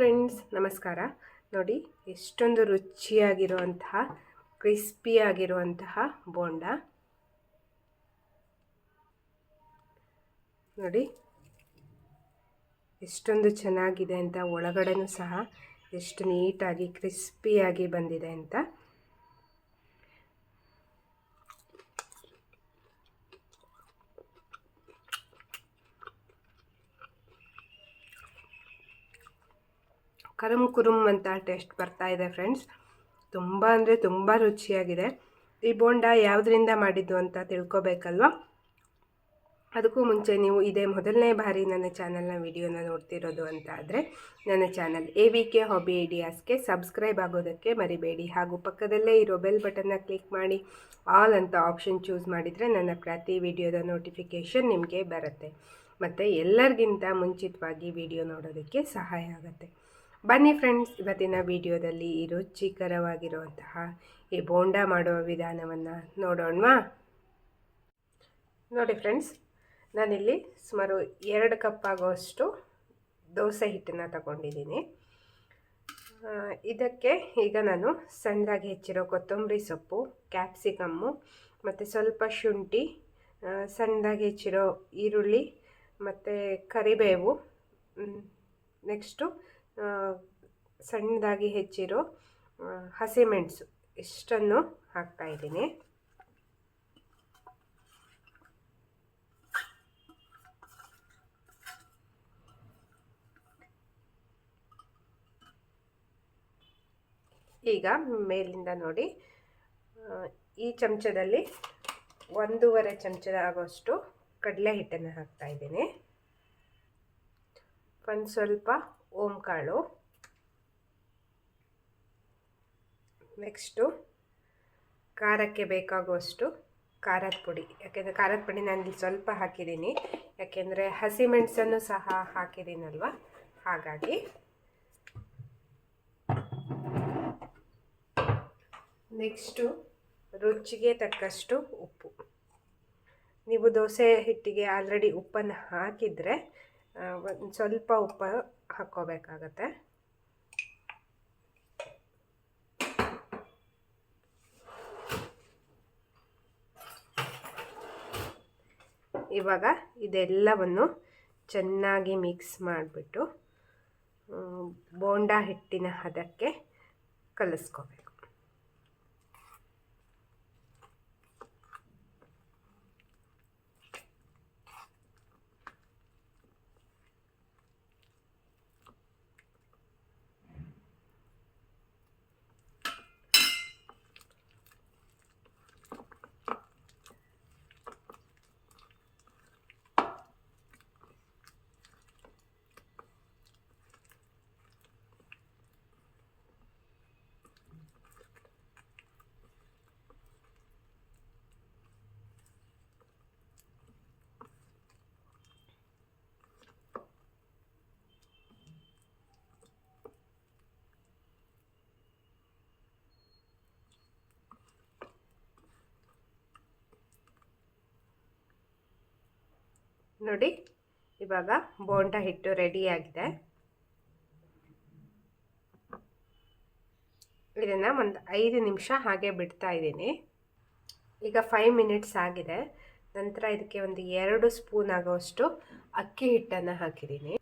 Friends ನಮಸ್ಕಾರ. ನೋಡಿ, ಎಷ್ಟೊಂದು ರುಚಿಯಾಗಿರುವಂತಹ, ಕ್ರಿಸ್ಪಿಯಾಗಿರುವಂತಹ ಬೋಂಡ. ನೋಡಿ, ಎಷ್ಟೊಂದು ಚೆನ್ನಾಗಿದೆ ಅಂತ, ಒಳಗಡೆನೂ ಸಹ ಎಷ್ಟು ನೀಟಾಗಿ, ಕ್ರಿಸ್ಪಿಯಾಗಿ ಬಂದಿದೆ ಅಂತ. ಕರುಮ್ ಕುರುಮ್ ಅಂತ ಟೇಸ್ಟ್ ಬರ್ತಾ ಇದೆ ಫ್ರೆಂಡ್ಸ್. ತುಂಬ ಅಂದರೆ ತುಂಬ ರುಚಿಯಾಗಿದೆ. ಈ ಬೋಂಡ ಯಾವುದರಿಂದ ಮಾಡಿದ್ದು ಅಂತ ತಿಳ್ಕೊಬೇಕಲ್ವ? ಅದಕ್ಕೂ ಮುಂಚೆ ನೀವು ಇದೇ ಮೊದಲನೇ ಬಾರಿ ನನ್ನ ಚಾನಲ್ನ ವಿಡಿಯೋನ ನೋಡ್ತಿರೋದು ಅಂತ ಆದರೆ ನನ್ನ channel A V K hobby ಐಡಿಯಾಸ್ಗೆ subscribe ಆಗೋದಕ್ಕೆ ಮರಿಬೇಡಿ. ಹಾಗೂ ಪಕ್ಕದಲ್ಲೇ ಇರೋ ಬೆಲ್ ಬಟನ್ನ ಕ್ಲಿಕ್ ಮಾಡಿ. ಆಲ್ ಅಂತ ಆಪ್ಷನ್ ಚೂಸ್ ಮಾಡಿದರೆ ನನ್ನ ಪ್ರತಿ ವಿಡಿಯೋದ ನೋಟಿಫಿಕೇಷನ್ ನಿಮಗೆ ಬರುತ್ತೆ. ಮತ್ತು ಎಲ್ಲರಿಗಿಂತ ಮುಂಚಿತವಾಗಿ ವಿಡಿಯೋ ನೋಡೋದಕ್ಕೆ ಸಹಾಯ ಆಗುತ್ತೆ. ಬನ್ನಿ ಫ್ರೆಂಡ್ಸ್, ಇವತ್ತಿನ ವಿಡಿಯೋದಲ್ಲಿ ಈ ರುಚಿಕರವಾಗಿರುವಂತಹ ಈ ಬೋಂಡ ಮಾಡುವ ವಿಧಾನವನ್ನು ನೋಡೋಣವಾ? ನೋಡಿ ಫ್ರೆಂಡ್ಸ್, ನಾನಿಲ್ಲಿ ಸುಮಾರು ಎರಡು ಕಪ್ ಆಗುವಷ್ಟು ದೋಸೆ ಹಿಟ್ಟನ್ನು ತಗೊಂಡಿದ್ದೀನಿ. ಇದಕ್ಕೆ ಈಗ ನಾನು ಸಣ್ಣದಾಗಿ ಹೆಚ್ಚಿರೋ ಕೊತ್ತಂಬರಿ ಸೊಪ್ಪು, ಕ್ಯಾಪ್ಸಿಕಮ್ಮು, ಮತ್ತು ಸ್ವಲ್ಪ ಶುಂಠಿ ಸಣ್ಣದಾಗಿ ಹೆಚ್ಚಿರೋ ಈರುಳ್ಳಿ, ಮತ್ತು ಕರಿಬೇವು ನೆಕ್ಸ್ಟು ಸಣ್ಣದಾಗಿ ಹೆಚ್ಚಿರೋ ಹಸಿಮೆಣಸು ಇಷ್ಟನ್ನು ಹಾಕ್ತಾಯಿದ್ದೀನಿ ಈಗ ಮೇಲಿಂದ ನೋಡಿ ಈ ಚಮಚದಲ್ಲಿ ಒಂದೂವರೆ ಚಮಚದ ಆಗೋಷ್ಟು ಕಡಲೆ ಹಿಟ್ಟನ್ನು ಹಾಕ್ತಾಯಿದ್ದೀನಿ ಒಂದು ಸ್ವಲ್ಪ ಓಂ ಕಾಳು ನೆಕ್ಸ್ಟು ಖಾರಕ್ಕೆ ಬೇಕಾಗುವಷ್ಟು ಖಾರದ ಪುಡಿ. ಯಾಕೆಂದರೆ ಖಾರದ ಪುಡಿ ನಾನು ಇಲ್ಲಿ ಸ್ವಲ್ಪ ಹಾಕಿದ್ದೀನಿ. ಯಾಕೆಂದರೆ ಹಸಿಮೆಣಸನ್ನು ಸಹ ಹಾಕಿದ್ದೀನಲ್ವ? ಹಾಗಾಗಿ ನೆಕ್ಸ್ಟು ರುಚಿಗೆ ತಕ್ಕಷ್ಟು ಉಪ್ಪು. ನೀವು ದೋಸೆ ಹಿಟ್ಟಿಗೆ ಆಲ್ರೆಡಿ ಉಪ್ಪನ್ನು ಹಾಕಿದರೆ ಒಂದು ಸ್ವಲ್ಪ ಉಪ್ಪು ಹಾಕ್ಕೋಬೇಕಾಗತ್ತೆ. ಇವಾಗ ಇದೆಲ್ಲವನ್ನು ಚೆನ್ನಾಗಿ ಮಿಕ್ಸ್ ಮಾಡಿಬಿಟ್ಟು ಬೋಂಡ ಹಿಟ್ಟಿನ ಹದಕ್ಕೆ ಕಲಿಸ್ಕೋಬೇಕು. ನೋಡಿ, ಇವಾಗ ಬೋಂಡ ಹಿಟ್ಟು ರೆಡಿಯಾಗಿದೆ ಇದನ್ನು ಒಂದು ಐದು ನಿಮಿಷ ಹಾಗೆ ಬಿಡ್ತಾ ಇದ್ದೀನಿ. ಈಗ ಫೈವ್ ಮಿನಿಟ್ಸ್ ಆಗಿದೆ. ನಂತರ ಇದಕ್ಕೆ ಒಂದು ಎರಡು ಸ್ಪೂನ್ ಆಗೋಷ್ಟು ಅಕ್ಕಿ ಹಿಟ್ಟನ್ನು ಹಾಕಿದ್ದೀನಿ.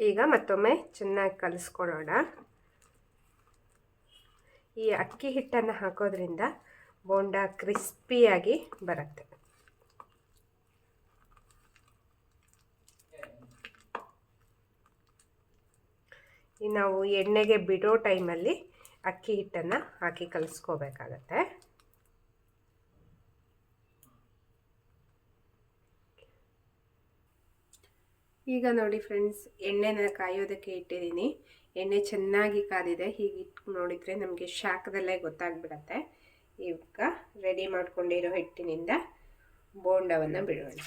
ಈಗ ಮತ್ತೊಮ್ಮೆ ಚೆನ್ನಾಗಿ ಕಲಿಸ್ಕೊಳ್ಳೋಣ ಈ ಅಕ್ಕಿ ಹಿಟ್ಟನ್ನು ಹಾಕೋದ್ರಿಂದ ಬೋಂಡ ಕ್ರಿಸ್ಪಿಯಾಗಿ ಬರುತ್ತೆ. ನಾವು ಎಣ್ಣೆಗೆ ಬಿಡೋ ಟೈಮಲ್ಲಿ ಅಕ್ಕಿ ಹಿಟ್ಟನ್ನು ಹಾಕಿ ಕಲಿಸ್ಕೋಬೇಕಾಗತ್ತೆ. ಈಗ ನೋಡಿ ಫ್ರೆಂಡ್ಸ್, ಎಣ್ಣೆನ ಕಾಯೋದಕ್ಕೆ ಇಟ್ಟಿದ್ದೀನಿ. ಎಣ್ಣೆ ಚೆನ್ನಾಗಿ ಕಾದಿದೆ. ಹೀಗೆ ಇಟ್ಟು ನೋಡಿದರೆ ನಮಗೆ ಶಾಖದಲ್ಲೇ ಗೊತ್ತಾಗ್ಬಿಡತ್ತೆ. ಈಗ ರೆಡಿ ಮಾಡ್ಕೊಂಡಿರೋ ಹಿಟ್ಟಿನಿಂದ ಬೋಂಡವನ್ನು ಬಿಡೋಣ.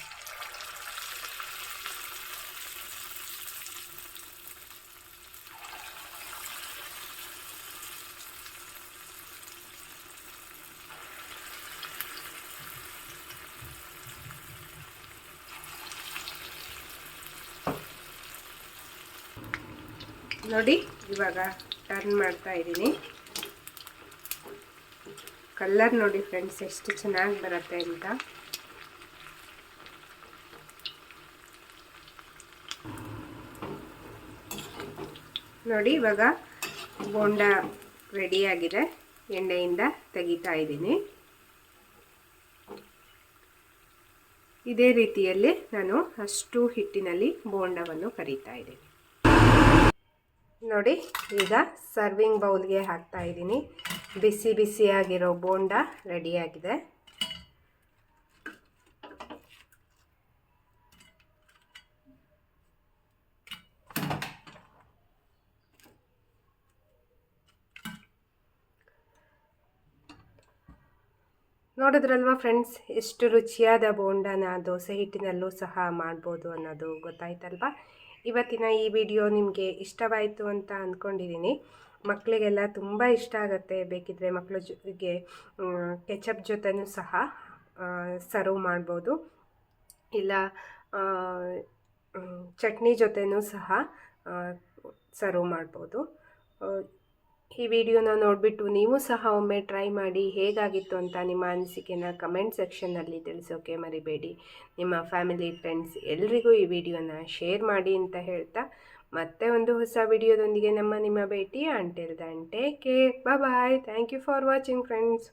ನೋಡಿ, ಇವಾಗ ಟರ್ನ್ ಮಾಡ್ತಾ ಇದ್ದೀನಿ. ಕಲ್ಲರ್ ನೋಡಿ ಫ್ರೆಂಡ್ಸ್ ಎಷ್ಟು ಚೆನ್ನಾಗಿ ಬರುತ್ತೆ ಅಂತ. ನೋಡಿ, ಇವಾಗ ಬೋಂಡ ರೆಡಿಯಾಗಿದೆ ಎಣ್ಣೆಯಿಂದ ತೆಗಿತಾ ಇದ್ದೀನಿ. ಇದೇ ರೀತಿಯಲ್ಲಿ ನಾನು ಅಷ್ಟು ಹಿಟ್ಟಿನಲ್ಲಿ ಬೋಂಡವನ್ನು ಕರಿತಾ ಇದ್ದೀನಿ. ನೋಡಿ, ಈಗ ಸರ್ವಿಂಗ್ ಬೌಲ್ಗೆ ಹಾಕ್ತಾ ಇದ್ದೀನಿ. ಬಿಸಿ ಬಿಸಿಯಾಗಿರೋ ಬೋಂಡ ರೆಡಿಯಾಗಿದೆ. ನೋಡಿದ್ರಲ್ವಾ ಫ್ರೆಂಡ್ಸ್ ಎಷ್ಟು ರುಚಿಯಾದ ಬೋಂಡನ ದೋಸೆ ಹಿಟ್ಟಿನಲ್ಲೂ ಸಹ ಮಾಡ್ಬೋದು ಅನ್ನೋದು ಗೊತ್ತಾಯ್ತಲ್ವಾ? ಇವತ್ತಿನ ಈ ವಿಡಿಯೋ ನಿಮಗೆ ಇಷ್ಟವಾಯಿತು ಅಂತ ಅಂದ್ಕೊಂಡಿದ್ದೀನಿ. ಮಕ್ಕಳಿಗೆಲ್ಲ ತುಂಬ ಇಷ್ಟ ಆಗುತ್ತೆ ಬೇಕಿದ್ದರೆ ಮಕ್ಕಳ ಜೊತೆಗೆ ಕೆಚಪ್ ಜೊತೆನೂ ಸಹ ಸರ್ವ್ ಮಾಡ್ಬೋದು. ಇಲ್ಲ ಚಟ್ನಿ ಜೊತೆನೂ ಸಹ ಸರ್ವ್ ಮಾಡ್ಬೋದು. ಈ ವಿಡಿಯೋನ ನೋಡಿಬಿಟ್ಟು ನೀವು ಸಹ ಒಮ್ಮೆ ಟ್ರೈ ಮಾಡಿ ಹೇಗಾಗಿತ್ತು ಅಂತ ನಿಮ್ಮ ಅನಿಸಿಕೆನ ಕಮೆಂಟ್ ಸೆಕ್ಷನ್ನಲ್ಲಿ ತಿಳಿಸೋಕೆ ಮರಿಬೇಡಿ. ನಿಮ್ಮ ಫ್ಯಾಮಿಲಿ, ಫ್ರೆಂಡ್ಸ್ ಎಲ್ರಿಗೂ ಈ ವಿಡಿಯೋನ ಶೇರ್ ಮಾಡಿ ಅಂತ ಹೇಳ್ತಾ ಮತ್ತೆ ಒಂದು ಹೊಸ ವಿಡಿಯೋದೊಂದಿಗೆ ನಮ್ಮ ನಿಮ್ಮ ಭೇಟಿ. Until then take care bye thank you for watching friends